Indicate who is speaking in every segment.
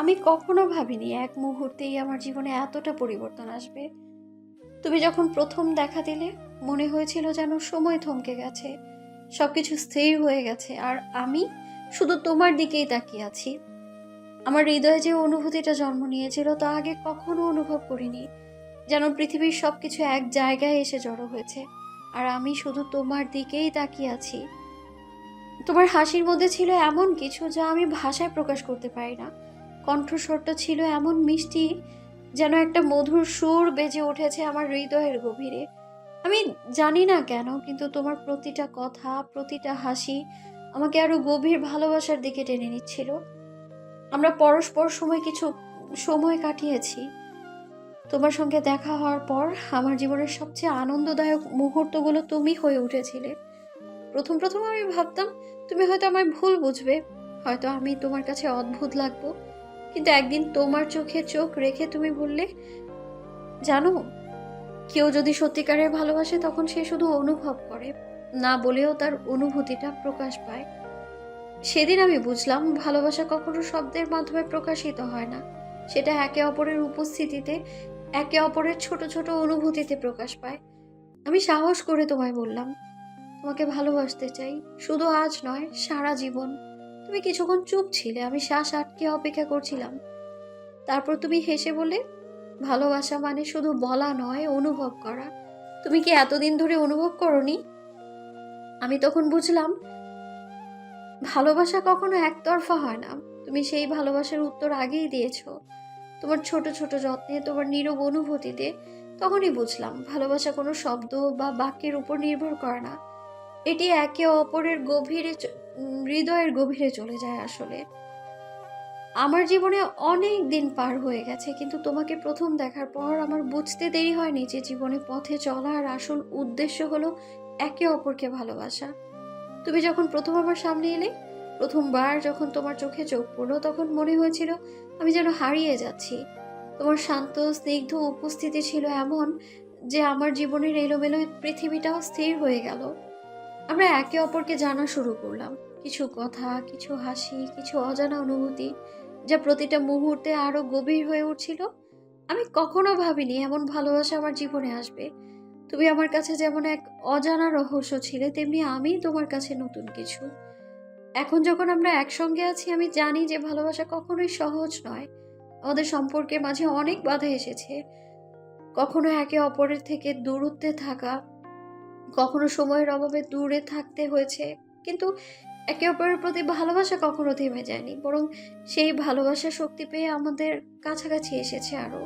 Speaker 1: আমি কখনো ভাবিনি এক মুহূর্তেই আমার জীবনে এতটা পরিবর্তন আসবে। তুমি যখন প্রথম দেখা দিলে, মনে হয়েছিল যেন সময় থমকে গেছে, সবকিছু স্থির হয়ে গেছে, আর আমি শুধু তোমার দিকেই তাকিয়ে আছি। আমার হৃদয়ে যে অনুভূতিটা জন্ম নিয়েছিল, তা আগে কখনো অনুভব করিনি, যেন পৃথিবীর সবকিছু এক জায়গায় এসে জড়ো হয়েছে, আর আমি শুধু তোমার দিকেই তাকিয়ে আছি। তোমার হাসির মধ্যে ছিল এমন কিছু যা আমি ভাষায় প্রকাশ করতে পারি না কণ্ঠস্বরটা ছিল এমন মিষ্টি যেন একটা মধুর সুর বেজে উঠেছে আমার হৃদয়ের গভীরে। আমি জানি না কেন, কিন্তু তোমার প্রতিটা কথা, প্রতিটা হাসি আমাকে আরও গভীর ভালোবাসার দিকে টেনে নিচ্ছিল। আমরা পরস্পর সময় কিছু সময় কাটিয়েছি। তোমার সঙ্গে দেখা হওয়ার পর আমার জীবনের সবচেয়ে আনন্দদায়ক মুহূর্তগুলো তুমি হয়ে উঠেছিলে। প্রথম প্রথম আমি ভাবতাম, তুমি হয়তো আমায় ভুল বুঝবে, হয়তো আমি তোমার কাছে অদ্ভুত লাগবো। কিন্তু একদিন তোমার চোখে চোখ রেখে তুমি বললে, জানো, কেউ যদি সত্যিকারের ভালোবাসে তখন সে শুধু অনুভব করে, না বলেও তার অনুভূতিটা প্রকাশ পায়। সেদিন আমি বুঝলাম, ভালোবাসা কখনো শব্দের মাধ্যমে প্রকাশিত হয় না। সেটা একে অপরের উপস্থিতিতে, একে অপরের ছোট ছোট অনুভূতিতে প্রকাশ পায়। আমি সাহস করে তোমায় বললাম, তোমাকে ভালোবাসতে চাই, শুধু আজ নয়, সারা জীবন। তুমি কিছুক্ষণ চুপ ছিলে, আমি শ্বাস আটকে অপেক্ষা করছিলাম। তারপর তুমি হেসে বলে ভালোবাসা মানে শুধু বলা নয়, অনুভব করা। তুমি কি এতদিন ধরে অনুভব করনি? আমি তখন বুঝলাম, ভালোবাসা কখনো একতরফা হয় না। তুমি সেই ভালোবাসার উত্তর আগেই দিয়েছ। তোমার ছোট ছোট যত্নে, তোমার নীরব অনুভূতিতে তখনই বুঝলাম, ভালোবাসা কোনো শব্দ বা বাক্যের উপর নির্ভর করে না। এটি একে অপরের গভীরে হৃদয়ের গভীরে চলে যায় আসলে। আমার জীবনে অনেক দিন পার হয়ে গেছে, কিন্তু তোমাকে প্রথম দেখার পর আমার বুঝতে দেরি হয়নি যে জীবনে পথে চলার আসল উদ্দেশ্য হলো একে অপরকে ভালোবাসা। তুমি যখন প্রথম আমার সামনে এলে, প্রথমবার যখন তোমার চোখে চোখ পড়ল, তখন মনে হয়েছিল আমি যেন হারিয়ে যাচ্ছি। তোমার শান্ত, স্নিগ্ধ উপস্থিতি ছিল এমন যে আমার জীবনের এলোমেলো পৃথিবীটাও স্থির হয়ে গেল। আমরা একে অপরকে জানা শুরু করলাম। কিছু কথা, কিছু হাসি, কিছু অজানা অনুভূতি যা প্রতিটা মুহূর্তে আরও গভীর হয়ে উঠছিল। আমি কখনো ভাবিনি এমন ভালোবাসা আমার জীবনে আসবে। তুমি আমার কাছে যেমন এক অজানা রহস্য ছিলে, তেমনি আমি তোমার কাছে নতুন কিছু। এখন যখন আমরা একসঙ্গে আছি, আমি জানি যে ভালোবাসা কখনোই সহজ নয়। আমাদের সম্পর্কের মাঝে অনেক বাধা এসেছে। কখনো একে অপরের থেকে দূরত্বে থাকা কখনো সময়ের অভাবে দূরে থাকতে হয়েছে, কিন্তু একে অপরের প্রতি ভালোবাসা কখনো থেমে যায়নি, বরং সেই ভালোবাসা শক্তি পেয়ে আমাদের কাছাকাছি এসেছে আরও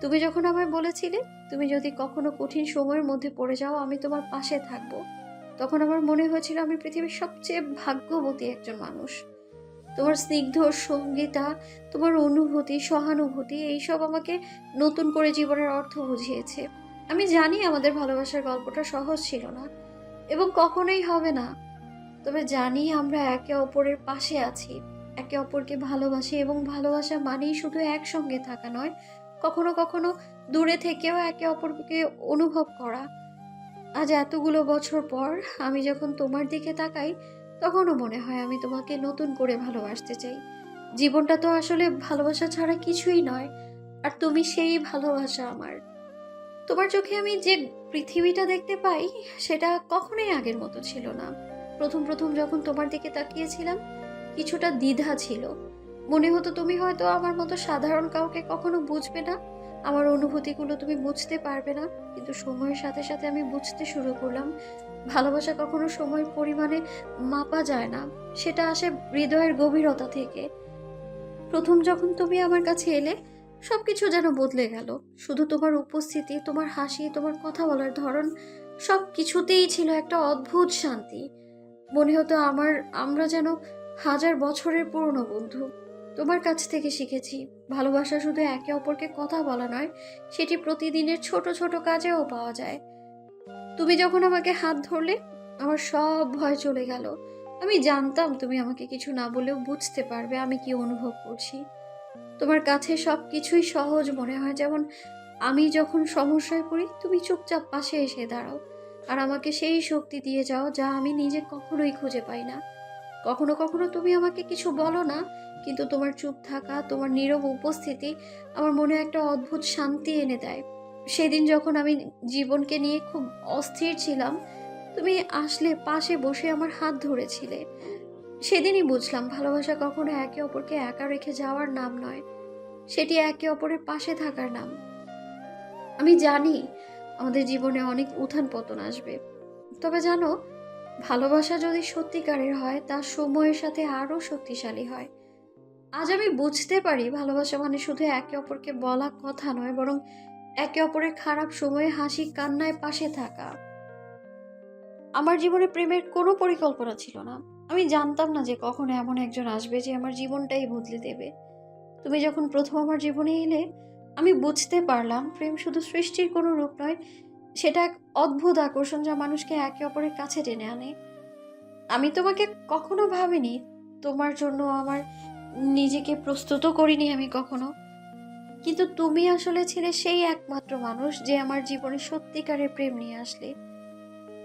Speaker 1: তুমি যখন আমায় বলেছিলে, তুমি যদি কখনো কঠিন সময়ের মধ্যে পড়ে যাও, আমি তোমার পাশে থাকব, তখন আমার মনে হয়েছিল আমি পৃথিবীর সবচেয়ে ভাগ্যবতী একজন মানুষ। তোমার স্নিগ্ধ সঙ্গীতা, তোমার অনুভূতি, সহানুভূতি, এইসব আমাকে নতুন করে জীবনের অর্থ বুঝিয়েছে। আমি জানি আমাদের ভালোবাসার গল্পটা সহজ ছিল না, এবং কখনোই হবে না। তবে জানি আমরা একে অপরের পাশে আছি। একে অপরকে ভালোবাসি এবং ভালোবাসা মানেই শুধু একসঙ্গে থাকা নয়, কখনো কখনো দূরে থেকেও একে অপরকে অনুভব করা। আজ এতগুলো বছর পর আমি যখন তোমার দিকে তাকাই, তখনও মনে হয় আমি তোমাকে নতুন করে ভালোবাসতে চাই। জীবনটা তো আসলে ভালোবাসা ছাড়া কিছুই নয়, আর তুমি সেই ভালোবাসা আমার। তোমার চোখে আমি যে পৃথিবীটা দেখতে পাই, সেটা কখনোই আগের মতো ছিল না। প্রথম প্রথম যখন তোমার দিকে তাকিয়েছিলাম, কিছুটা দ্বিধা ছিল। মনে হতো তুমি হয়তো আমার মতো সাধারণ কাউকে কখনো বুঝবে না। আমার অনুভূতিগুলো তুমি বুঝতে পারবে না। কিন্তু সময়ের সাথে সাথে আমি বুঝতে শুরু করলাম, ভালোবাসা কখনো সময়ের পরিমাণে মাপা যায় না। সেটা আসে হৃদয়ের গভীরতা থেকে। প্রথম যখন তুমি আমার কাছে এলে সবকিছু যেন বদলে গেল। শুধু তোমার উপস্থিতি, তোমার হাসি, তোমার কথা বলার ধরন সব কিছুতেই ছিল একটা অদ্ভুত শান্তি। মনে হতো আমার, আমরা যেন হাজার বছরের পুরনো বন্ধু। তোমার কাছ থেকে শিখেছি, ভালোবাসা শুধু একে অপরকে কথা বলা নয়, সেটি প্রতিদিনের ছোট ছোট কাজেও পাওয়া যায়। তুমি যখন আমাকে হাত ধরলে, আমার সব ভয় চলে গেল। আমি জানতাম তুমি আমাকে কিছু না বলেও বুঝতে পারবে আমি কি অনুভব করছি। তোমার কাছে সব কিছুই সহজ মনে হয়। যেমন আমি যখন সমস্যায় পড়ি, তুমি চুপচাপ পাশে এসে দাঁড়াও আর আমাকে সেই শক্তি দিয়ে যাও যা আমি নিজে কখনোই খুঁজে পাই না। কখনো কখনো তুমি আমাকে কিছু বলো না, কিন্তু তোমার চুপ থাকা, তোমার নীরব উপস্থিতি আমার মনে একটা অদ্ভুত শান্তি এনে দেয়। সেদিন যখন আমি জীবনকে নিয়ে খুব অস্থির ছিলাম, তুমি আসলে পাশে বসে আমার হাত ধরেছিলে। সেদিনই বুঝলাম ভালোবাসা কখনো একে অপরকে একা রেখে যাওয়ার নাম নয়। সেটি একে অপরের পাশে থাকার নাম। আমি জানি আমাদের জীবনে অনেক উত্থান পতন আসবে। তবে জানো, ভালোবাসা যদি সত্যিকারের হয়, তা সময়ের সাথে আরও শক্তিশালী হয়। আজ আমি বুঝতে পারি ভালোবাসা মানে শুধু একে অপরকে বলা কথা নয়, বরং একে অপরের খারাপ সময়ে হাসি কান্নায় পাশে থাকা। আমার জীবনে প্রেমের কোনো পরিকল্পনা ছিল না। আমি জানতাম না যে কখন এমন একজন আসবে যে আমার জীবনটাই বদলে দেবে। তুমি যখন প্রথম আমার জীবনে এলে, আমি বুঝতে পারলাম প্রেম শুধু সৃষ্টির কোনো রূপ নয়, সেটা এক অদ্ভুত আকর্ষণ যা মানুষকে একে অপরের কাছে টেনে আনে। আমি তোমাকে কখনো ভাবিনি তোমার জন্য আমার নিজেকে প্রস্তুত করিনি আমি কখনো। কিন্তু তুমি আসলে ছিলে সেই একমাত্র মানুষ যে আমার জীবনে সত্যিকারের প্রেম নিয়ে আসলে।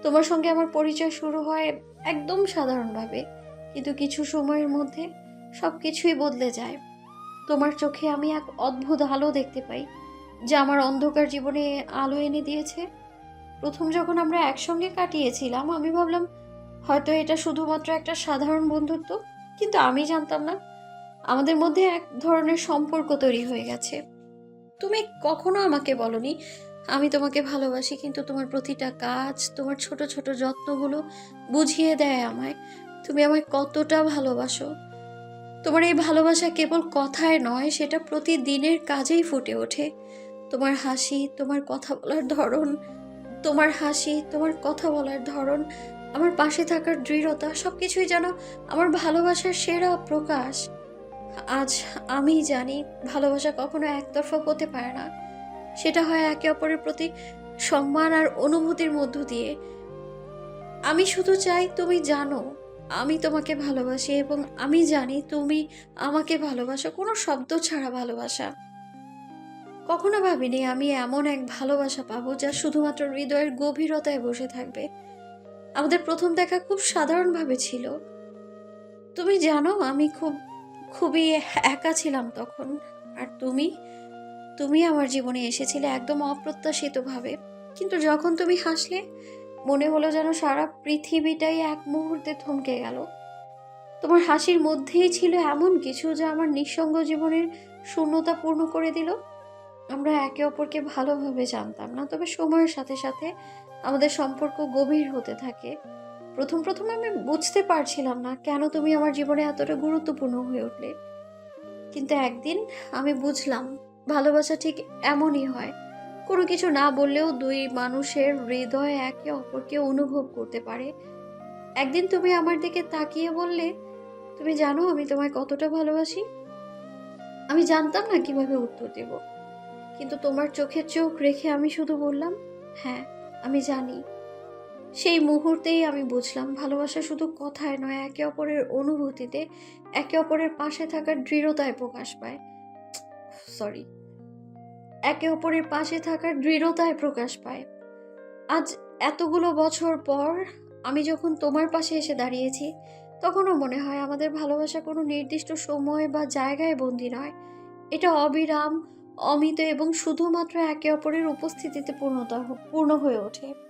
Speaker 1: তোমার সঙ্গে আমার পরিচয় শুরু হয় একদম সাধারণভাবে, কিন্তু কিছু সময়ের মধ্যে সব কিছুই বদলে যায়। তোমার চোখে আমি এক অদ্ভুত আলো দেখতে পাই, যা আমার অন্ধকার জীবনে আলো এনে দিয়েছে। প্রথম যখন আমরা একসঙ্গে কাটিয়েছিলাম, আমি ভাবলাম, হয়তো এটা শুধুমাত্র একটা সাধারণ বন্ধুত্ব? কিন্তু আমি জানতাম না, আমাদের মধ্যে এক ধরনের সম্পর্ক তৈরি হয়ে গেছে। তুমি কখনো আমাকে বলনি আমি তোমাকে ভালোবাসি, কিন্তু তোমার প্রতিটা কাজ, তোমার ছোট ছোট যত্নগুলো বুঝিয়ে দেয় আমায়। তুমি আমায় কতটা ভালোবাসো। তোমার এই ভালোবাসা কেবল কথায় নয়, সেটা প্রতিদিনের কাজেই ফুটে ওঠে। তোমার হাসি, তোমার কথা বলার ধরন, তোমার হাসি, তোমার কথা বলার ধরন, আমার পাশে থাকার দৃঢ়তা সব কিছুই যেন আমার ভালোবাসার সেরা প্রকাশ। আজ আমি জানি, ভালোবাসা কখনো একতরফা হতে পারে না। সেটা হয় একে অপরের প্রতি সম্মান আর অনুভূতির মধ্য দিয়ে। আমি শুধু চাই তুমি জানো, আমি তোমাকে ভালোবাসি এবং আমি জানি তুমি আমাকে ভালোবাসো। কোনো শব্দ ছাড়া ভালোবাসা। কখনো ভাবিনি আমি এমন এক ভালোবাসা পাবো যা শুধুমাত্র হৃদয়ের গভীরতায় বসে থাকবে। আমাদের প্রথম দেখা খুব সাধারণভাবে ছিল। তুমি জানো আমি খুব, খুবই একা ছিলাম তখন। আর তুমি? তুমি আমার জীবনে এসেছিলে একদম অপ্রত্যাশিতভাবে। কিন্তু যখন তুমি হাসলে, মনে হলো যেন সারা পৃথিবীটাই এক মুহূর্তে থমকে গেল। তোমার হাসির মধ্যেই ছিল এমন কিছু যা আমার নিঃসঙ্গ জীবনের শূন্যতা পূর্ণ করে দিল। আমরা একে অপরকে ভালোভাবে জানতাম না, তবে সময়ের সাথে সাথে আমাদের সম্পর্ক গভীর হতে থাকে। প্রথম প্রথম আমি বুঝতে পারছিলাম না কেন তুমি আমার জীবনে এতটা গুরুত্বপূর্ণ হয়ে উঠলে। কিন্তু একদিন আমি বুঝলাম ভালোবাসা ঠিক এমনই হয়। কোনো কিছু না বললেও দুই মানুষের হৃদয় একে অপরকে অনুভব করতে পারে। একদিন তুমি আমার দিকে তাকিয়ে বললে, তুমি জানো আমি তোমায় কতটা ভালোবাসি? আমি জানতাম না কীভাবে উত্তর দেব। কিন্তু তোমার চোখের চোখ রেখে আমি শুধু বললাম হ্যাঁ আমি জানি। সেই মুহূর্তেই আমি বুঝলাম, ভালোবাসা শুধু কথায় নয়, একে অপরের অনুভূতিতে, একে অপরের পাশে থাকার দৃঢ়তায় প্রকাশ পায়। সরি। একে অপরের পাশে থাকার দৃঢ়তায় প্রকাশ পায়। আজ এতগুলো বছর পর আমি যখন তোমার পাশে এসে দাঁড়িয়েছি, তখনও মনে হয় আমাদের ভালোবাসা কোনো নির্দিষ্ট সময় বা জায়গায় বন্দী নয়। এটা অবিরাম, অমিত এবং শুধুমাত্র একে অপরের উপস্থিতিতে পূর্ণতা, পূর্ণ হয়ে ওঠে।